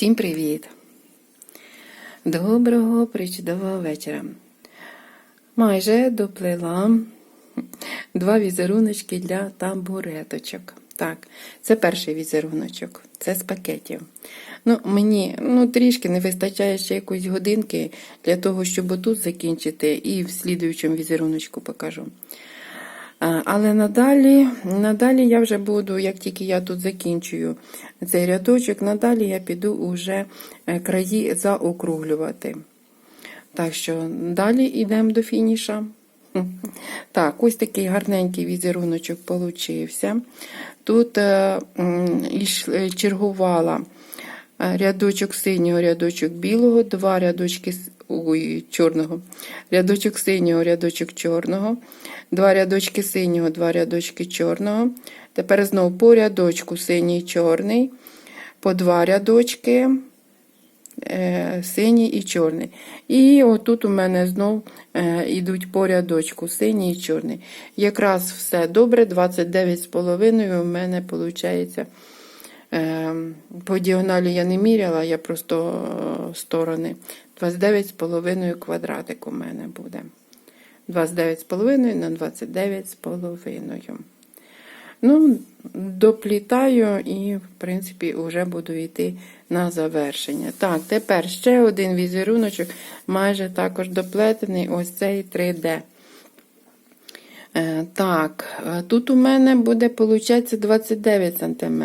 Всім привіт! Доброго причудового вечора. Майже доплила два візеруночки для табуреточок. Так, це перший візеруночок, це з пакетів. Ну, Мені ну, трішки не вистачає ще якоїсь годинки для того, щоб отут закінчити, і в слідуючому візеруночку покажу. Але надалі, надалі я вже буду, як тільки я тут закінчую цей рядочок, надалі я піду уже е, краї заокруглювати. Так що далі йдемо до фініша. Так, ось такий гарненький візеруночок получився. Тут е, е, чергувала е, рядочок синього, рядочок білого, два рядочки ой, чорного, рядочок синього, рядочок чорного, два рядочки синього, два рядочки чорного. Тепер знову по рядочку синій, чорний, по два рядочки е, синій і чорний. І отут у мене знов е, йдуть по рядочку синій і чорний. Якраз все добре, 29,5 у мене виходить. Е, по діагоналі я не міряла, я просто е, сторони. 29,5 квадратик у мене буде. 29,5 на 29,5. Ну, доплітаю і, в принципі, вже буду йти на завершення. Так, тепер ще один візеруночок, майже також доплетений, ось цей 3D. Е, Так, е, тут у мене буде, виходить, 29 см.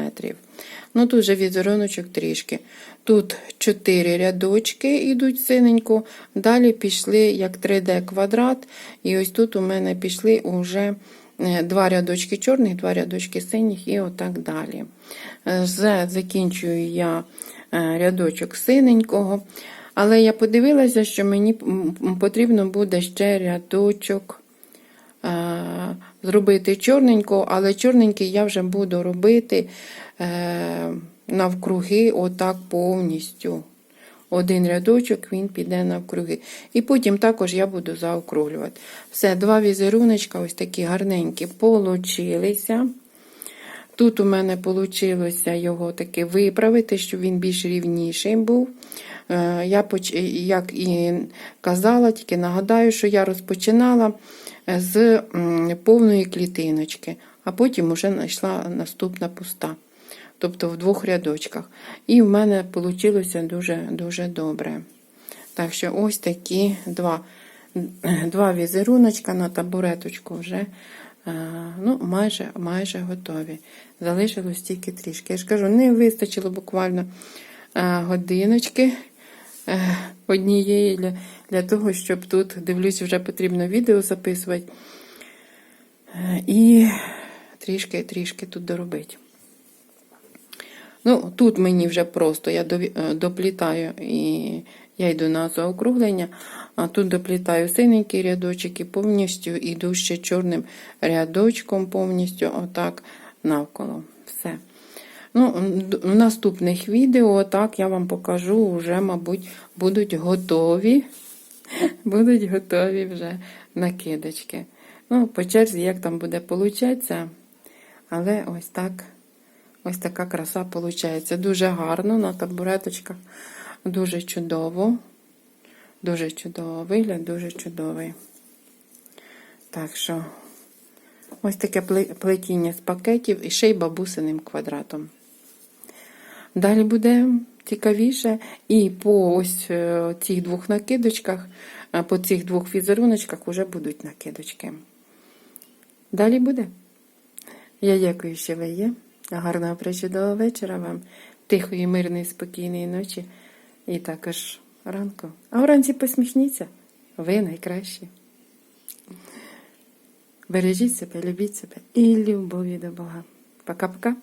Ну, тут вже візеруночок трішки. Тут 4 рядочки йдуть синенько, далі пішли як 3D квадрат. І ось тут у мене пішли уже е, два рядочки чорних, два рядочки синіх і отак далі. Вже закінчую я е, рядочок синенького. Але я подивилася, що мені потрібно буде ще рядочок зробити чорненько, але чорненький я вже буду робити е, навкруги, отак повністю. Один рядочок він піде навкруги. І потім також я буду заокруглювати. Все, два візеруночка, ось такі гарненькі, получилися. Тут у мене вийшло його таки виправити, щоб він більш рівніший був. Е, Я, як і казала, тільки нагадаю, що я розпочинала з повної клітиночки, а потім вже знайшла наступна пуста. Тобто в двох рядочках. І в мене вийшло дуже, дуже добре. Так що ось такі два, два візеруночка на табуреточку вже е, ну, майже, майже готові. Залишилось тільки трішки. Я ж кажу, не вистачило буквально годиночки е, однієї для, для того, щоб тут, дивлюсь, вже потрібно відео записувати. Е, І трішки-трішки тут доробити. Ну, тут мені вже просто я е, доплітаю і я йду на заокруглення, а тут доплітаю синенький рядочок і повністю йду ще чорним рядочком, повністю отак навколо. Все. Ну, в наступних відео так я вам покажу, вже, мабуть, будуть готові. Будуть готові вже накидочки. Ну, по черзі, як там буде получатися, але ось так. Ось така краса виходить. Дуже гарно на табуреточках. Дуже чудово. Дуже чудово. Вигляд дуже чудовий. Так що, ось таке плетіння з пакетів і ще й бабусиним квадратом. Далі буде цікавіше. І по ось е, цих двох накидочках, е, по цих двох візеруночках вже будуть накидочки. Далі буде. Я дякую, що ви є. Гарного причудового вечора вам, тихої, мирної, спокійної ночі і також ранку. А вранці посміхніться. Ви найкращі. Бережіть себе, любіть себе і любові до Бога. Пока-пока.